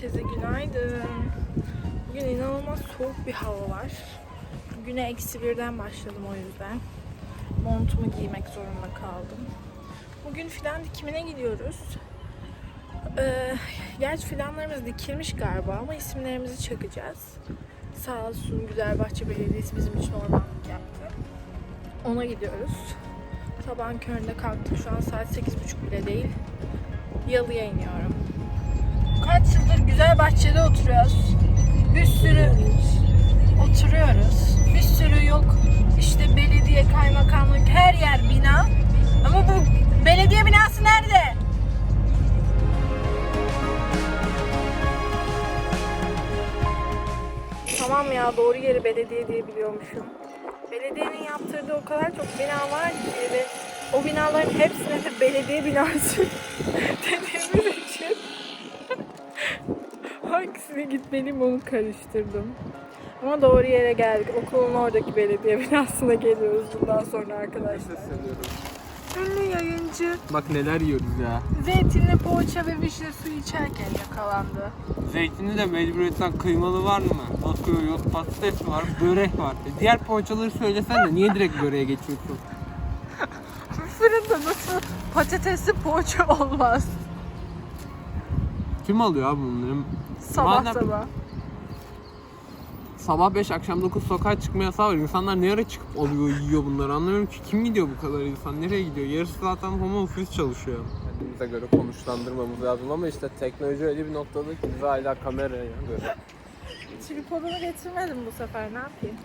Herkese günaydın. Bugün inanılmaz soğuk bir hava var. Güne eksi birden başladım o yüzden. Montumu giymek zorunda kaldım. Bugün fidan dikimine gidiyoruz. Ee, gerçi fidanlarımız dikilmiş galiba ama isimlerimizi çakacağız. Sağ olsun Güzelbahçe Belediyesi bizim için ormanlık yaptı. Ona gidiyoruz. Sabahın köründe kalktık. Şu an saat 8.30 bile değil. Yalıya iniyorum. Kaç yıldır güzel bahçede oturuyoruz. Bir sürü oturuyoruz. Bir sürü yok. İşte belediye, kaymakamlık, her yer bina. Ama bu belediye binası nerede? Tamam ya doğru yeri belediye diye biliyormuşum. Belediyenin yaptırdığı o kadar çok bina var ki ve o binaların hepsine de belediye binası dediğimiz için hangisine gitmeliyim onu karıştırdım. Ama doğru yere geldik. Okulun oradaki belediye binasına geliyoruz bundan sonra arkadaşlar. Ünlü yayıncı Bak neler yiyoruz ya. zeytinli poğaça ve vişne suyu içerken yakalandı. Zeytini de mecburiyetten kıymalı var mı? Bakıyor yok patates var, börek var. E diğer poğaçaları söylesen de niye direkt böreğe geçiyorsun? Fırında nasıl patatesli poğaça olmaz. Kim alıyor abi bunları? Sabah Madem- sabah. Sabah 5 akşam 9 sokağa çıkma yasağı var. İnsanlar ne ara çıkıp alıyor yiyor bunları anlamıyorum ki. Kim gidiyor bu kadar insan? Nereye gidiyor? Yarısı zaten home office çalışıyor. Kendimize göre konuşlandırmamız lazım ama işte teknoloji öyle bir noktada ki biz hala kameraya göre. Tripodumu getirmedim bu sefer ne yapayım?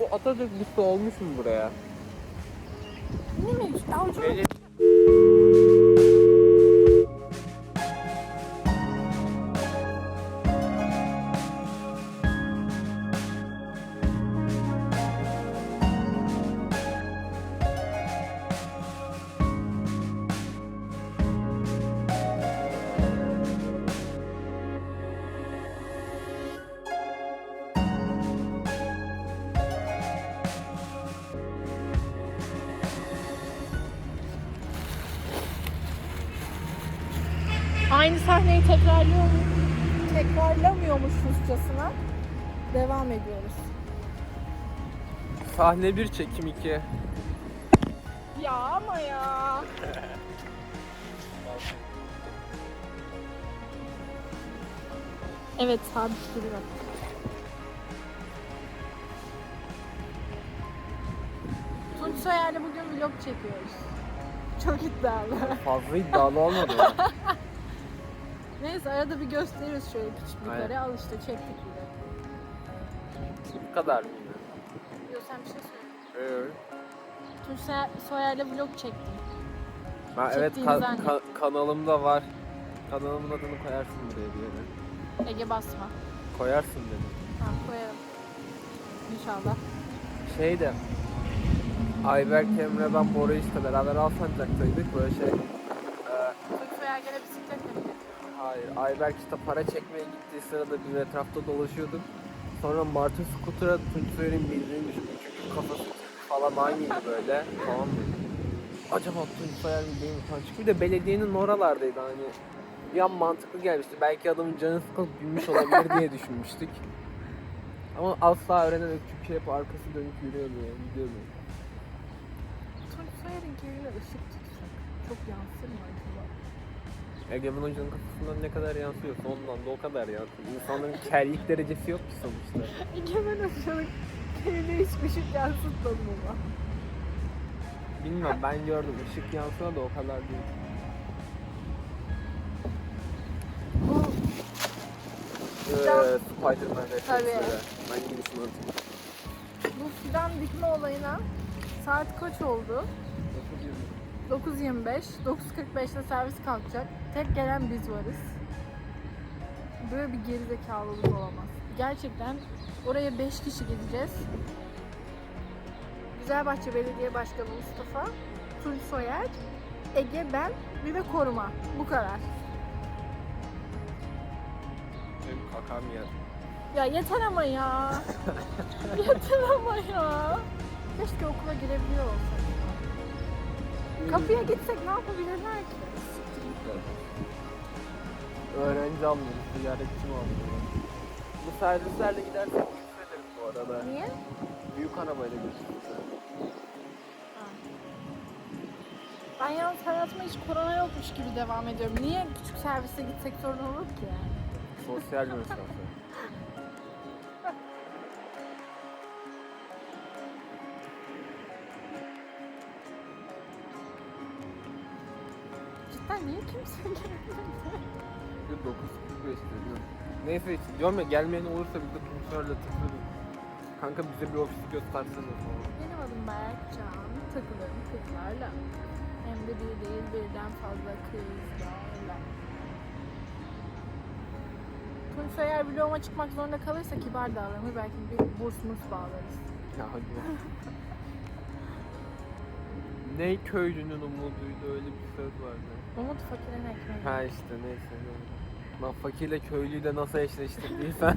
Bu Atatürk büstü olmuş mu buraya? 你没遇 nih. Aynı sahneyi tekrarlıyor tekrarlamıyormuşuzcasına devam ediyoruz. Sahne 1 çekim 2. Ya ama ya. Evet sabit duruyor. Tunç Soyer'le bugün vlog çekiyoruz. Çok iddialı. Fazla iddialı olmadı? Neyse arada bir gösteririz şöyle küçük bir Aynen. kare. Al işte çektik bile. Bu kadar mı? Yok sen bir şey söyle. Evet. Tunç Soyer- Soyer'le vlog çektim. Ha, evet ka- ka- kanalımda var. Kanalımın adını koyarsın buraya bir yere. Ege basma. Koyarsın dedim. Tamam koyarım. İnşallah. Şey de Ayberk Emre ben Bora işte beraber Alsancak'taydık böyle şey. e, Tunç Soyer gene bisikletle mi? Hayır, Ayberk işte para çekmeye gittiği sırada biz etrafta dolaşıyorduk. Sonra Martin Scooter'a Tunç Soyer'in bildiğini düşündük çünkü kafası falan aynıydı böyle. Tamam mı? Acaba Tunç Soyer mi değil mi falan. Çünkü bir de belediyenin oralardaydı hani. Bir an mantıklı gelmişti. Belki adamın canı sıkılıp binmiş olabilir diye düşünmüştük. Ama asla öğrenemedik çünkü hep arkası dönüp yürüyordu yani. Gidiyordu. Tunç Soyer'in köyüne ışık tutsak çok yansır mı acaba? Egemen Hoca'nın kafasından ne kadar yansıyorsa ondan da o kadar yansıyor. İnsanların kellik derecesi yok ki sonuçta. Egemen Hoca'nın köyüne hiç ışık yansıtmadım ama. Bilmem ben gördüm ışık yansına da o kadar değil. Bu Ee, Spider-Man Tabii. refleksleri. Ben atayım. bu fidan dikme olayına saat kaç oldu? 9.25. 9.45'te servis kalkacak. Tek gelen biz varız. Böyle bir gerizekalılık olamaz. Gerçekten oraya 5 kişi gideceğiz. Güzelbahçe Belediye Başkanı Mustafa, Tunç Soyer, Ege, ben, bir de koruma. Bu kadar. Benim kakam yer. Ya yeter ama ya. yeter ama ya. Keşke okula girebiliyor olsaydım. Kapıya gitsek ne yapabilirler ki? Öğrenci almıyoruz, ziyaretçi mi almıyoruz? Bu servislerle gidersek küfrederiz bu arada. Niye? Büyük arabayla götürürüz. Ben yalnız hayatıma hiç korona yokmuş gibi devam ediyorum. Niye küçük servise gitsek sorun olur ki? Sosyal mesafe. Niye kimse gelmedi? 9.45'te diyorum. Neyse işte diyorum ya gelmeyen olursa biz de Tunçlarla takılırız. Kanka bize bir ofis göstersene falan. Benim adım Berkcan. Takılırım kızlarla. Hem de bir değil birden fazla kızlarla. Tunç eğer vloguma çıkmak zorunda kalırsa kibar davranır. Belki bir burs murs bağlarız. Ya hadi. ne köylünün umuduydu öyle bir söz vardı. Umut fakirin ekmeği. Ha işte neyse. ne. Lan fakirle köylüyü de nasıl eşleştirdiysen.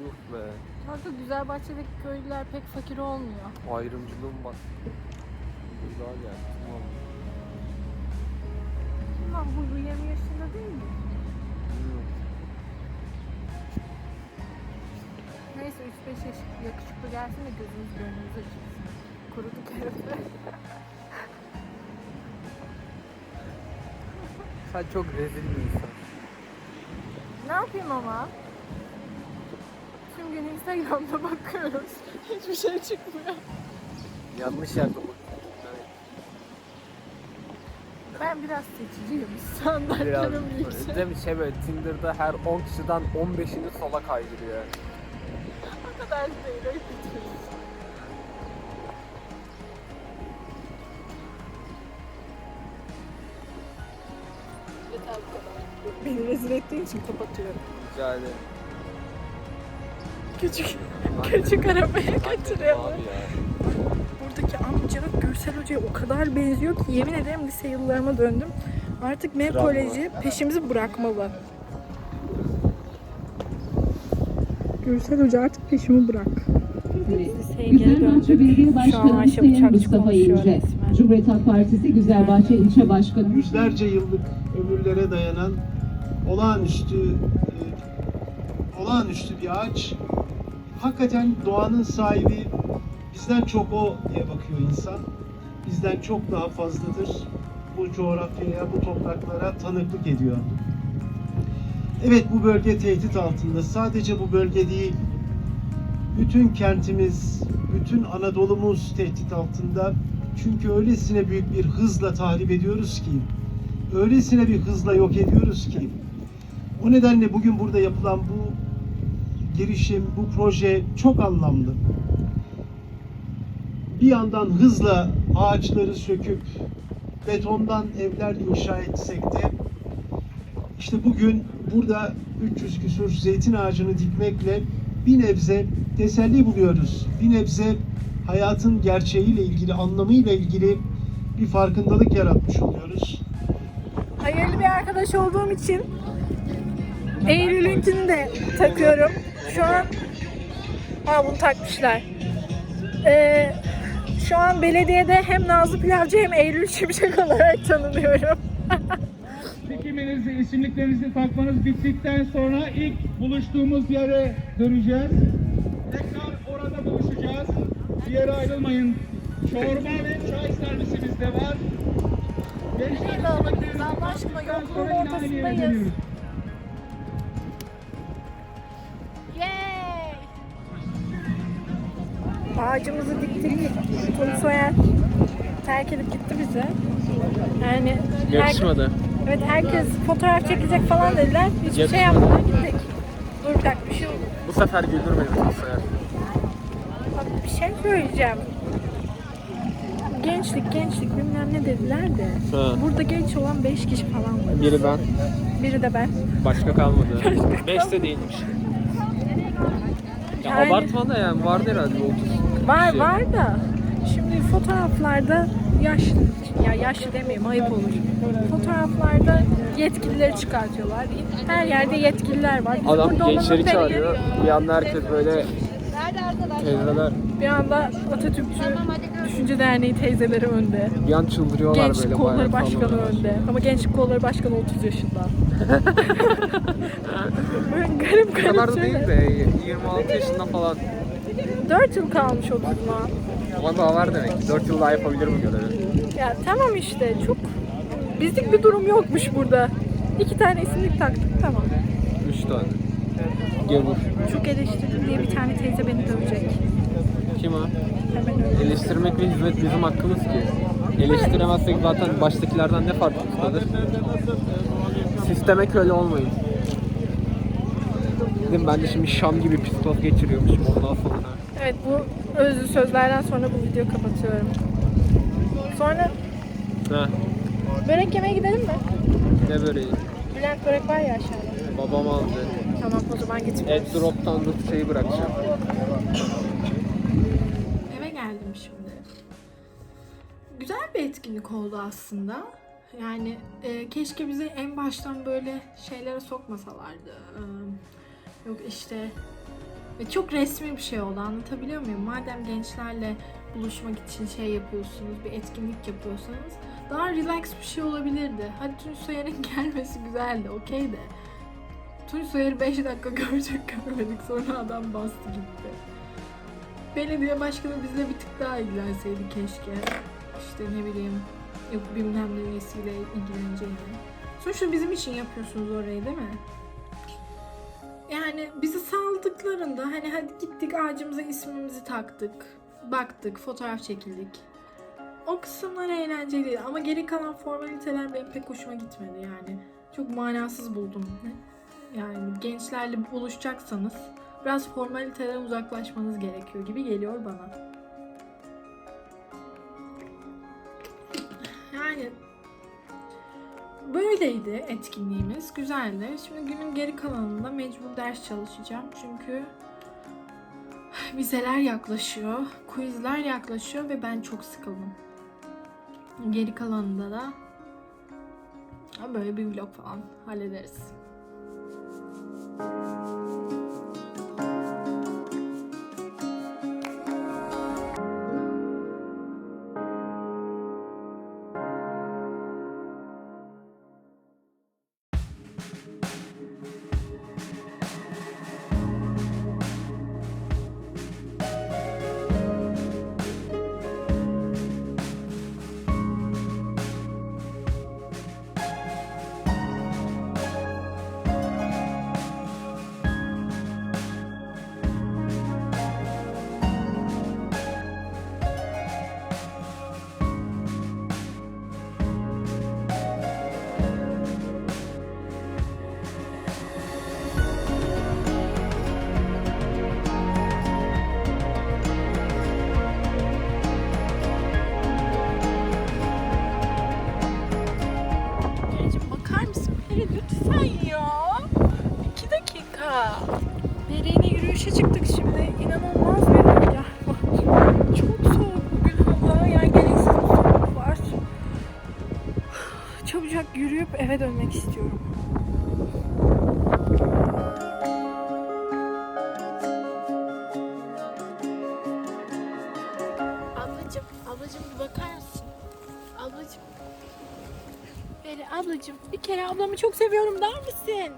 Yuh be. Kanka Güzelbahçe'deki köylüler pek fakir olmuyor. Ayrımcılığın bak. Güzel geldi. Tamam. Kim lan bu 20 yaşında değil mi? Bilmiyorum. Neyse 3-5 yaş yakışıklı gelsin de gözümüz gönlümüz açılsın. Kuruduk evde. Sen çok rezil bir insan. ne yapayım ama? Tüm gün Instagram'da bakıyoruz. Hiçbir şey çıkmıyor. Yanlış yerde. Ben biraz seçiciyim. Biraz Standartlarım yüksek. değil mi şey böyle Tinder'da her 10 kişiden 15'ini sola kaydırıyor. O kadar değil. Öyle değil. Beni rezil ettiğin için kapatıyorum. Rica ederim. Küçük, küçük arabaya kaçırıyorlar. Buradaki amca Gürsel Hoca'ya o kadar benziyor ki yemin ederim lise yıllarıma döndüm. Artık MEP. Koleji peşimizi bırakmalı. Gürsel Hoca artık peşimi bırak. Güzelbahçe Belediye Başkanı Sayın Mustafa İnce. Cumhuriyet Halk Partisi Güzelbahçe İlçe Başkanı. yüzlerce yıllık ömürlere dayanan olağanüstü e, olağanüstü bir ağaç. Hakikaten doğanın sahibi bizden çok o diye bakıyor insan. Bizden çok daha fazladır. Bu coğrafyaya, bu topraklara tanıklık ediyor. Evet bu bölge tehdit altında. Sadece bu bölge değil. Bütün kentimiz, bütün Anadolu'muz tehdit altında. Çünkü öylesine büyük bir hızla tahrip ediyoruz ki, öylesine bir hızla yok ediyoruz ki. O nedenle bugün burada yapılan bu girişim, bu proje çok anlamlı. Bir yandan hızla ağaçları söküp betondan evler inşa etsek de işte bugün burada 300 küsur zeytin ağacını dikmekle bir nebze teselli buluyoruz. Bir nebze hayatın gerçeğiyle ilgili, anlamıyla ilgili bir farkındalık yaratmış oluyoruz. Hayırlı bir arkadaş olduğum için Eylül'ünkini de takıyorum. Şu an ha bunu takmışlar. Ee, şu an belediyede hem Nazlı Pilavcı hem Eylül Şimşek olarak tanınıyorum. Çekiminizi, isimliklerinizi takmanız bittikten sonra ilk buluştuğumuz yere döneceğiz. Tekrar orada buluşacağız. Bir yere ayrılmayın. Çorba ve çay servisimiz de var. Gençler aşkına yokluğun sonra yine ortasındayız. Ağacımızı diktik. Tunç Soyer terk edip gitti bize. Yani her- Yakışmadı. evet herkes fotoğraf çekecek falan dediler. Hiçbir şey Yakışmadı. yapmadan gittik. Dur bir dakika bir şey oldu. Bu sefer güldürmedi Tunçer. Bak bir şey söyleyeceğim. Gençlik gençlik bilmem ne dediler de. Ha. Burada genç olan 5 kişi falan var. Biri ben, Biri de ben. başka kalmadı. 5 de değilmiş. Ya Yani- abartma da yani vardı herhalde 30. Var kişi. var da şimdi fotoğraflarda yaşlı ya yaşlı demeyeyim ayıp olur. Fotoğraflarda yetkilileri çıkartıyorlar. Her yerde yetkililer var. Biz Adam gençleri çağırıyor. Bir anda herkes böyle Teyzeler Bir anda Atatürkçü Düşünce Derneği teyzeleri önde. bir an çıldırıyorlar Gençlik böyle Kolları bayrak Başkanı önde. Ama Gençlik Kolları Başkanı 30 yaşında. Böyle garip garip kadar da değil de 26 yaşında falan. 4 yıl kalmış 30'una. Ama daha var demek ki. 4 yıl daha yapabilir bu görevi. Ya tamam işte çok bizlik bir durum yokmuş burada. İki tane isimlik taktık tamam. 3 tane. Gavur. Çok eleştirdim diye bir tane teyze beni dövecek. Kim o? Hemen öyle. Eleştirmek ve hizmet bizim hakkımız ki. Eleştiremezsek zaten baştakilerden ne farkımızdadır? Sisteme köle olmayın. Dedim ben de şimdi Şam gibi psikoz geçiriyormuşum ondan sonra. Evet bu özlü sözlerden sonra bu videoyu kapatıyorum. Sonra Ha, börek yemeye gidelim mi? ne böreği? Bülent börek var ya aşağıda. Babam aldı. Tamam o zaman gitmiyoruz. Et drop'tan da şeyi bırakacağım. Eve geldim şimdi. Güzel bir etkinlik oldu aslında. Yani e, keşke bizi en baştan böyle şeylere sokmasalardı. Ee, yok işte ve çok resmi bir şey oldu anlatabiliyor muyum? Madem gençlerle buluşmak için şey yapıyorsunuz, bir etkinlik yapıyorsanız daha relax bir şey olabilirdi. Hadi Tunç Soyer'in gelmesi güzeldi, okey de. Tunç Soyer'i 5 dakika gördük görmedik sonra adam bastı gitti. Belediye başkanı bizle bir tık daha ilgilenseydi keşke. İşte ne bileyim yok bilmem ne üyesiyle ilgileneceğini. Sonuçta bizim için yapıyorsunuz orayı değil mi? Yani bizi saldıklarında hani hadi gittik ağacımıza ismimizi taktık. Baktık, fotoğraf çekildik. O kısımlar eğlenceliydi ama geri kalan formaliteler benim pek hoşuma gitmedi yani. Çok manasız buldum. Yani gençlerle buluşacaksanız biraz formalitelerden uzaklaşmanız gerekiyor gibi geliyor bana. Böyleydi etkinliğimiz. Güzeldi. Şimdi günün geri kalanında mecbur ders çalışacağım. Çünkü vizeler yaklaşıyor, quizler yaklaşıyor ve ben çok sıkıldım. Geri kalanında da böyle bir vlog falan hallederiz. Peri'cim eve dönmek istiyorum. Ablacım, ablacım bir bakar mısın? Ablacım. Peri ablacığım bir kere ablamı çok seviyorum der misin?